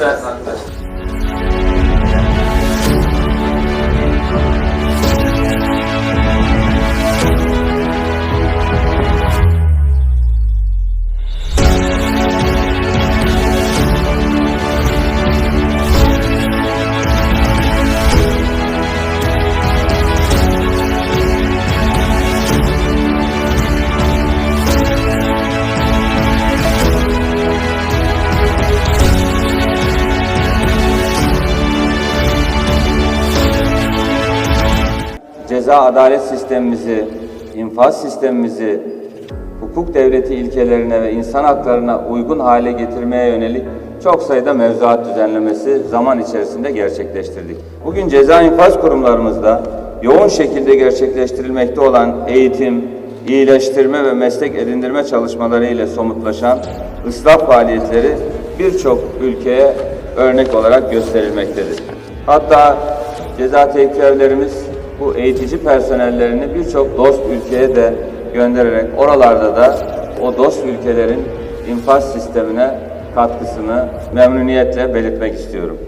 辛くなった。Ceza adalet sistemimizi, infaz sistemimizi hukuk devleti ilkelerine ve insan haklarına uygun hale getirmeye yönelik çok sayıda mevzuat düzenlemesi zaman içerisinde gerçekleştirdik. Bugün ceza infaz kurumlarımızda yoğun şekilde gerçekleştirilmekte olan eğitim, iyileştirme ve meslek edindirme çalışmaları ile somutlaşan ıslah faaliyetleri birçok ülkeye örnek olarak gösterilmektedir. Hatta ceza evlerimiz bu eğitici personellerini birçok dost ülkeye de göndererek oralarda da o dost ülkelerin infaz sistemine katkısını memnuniyetle belirtmek istiyorum.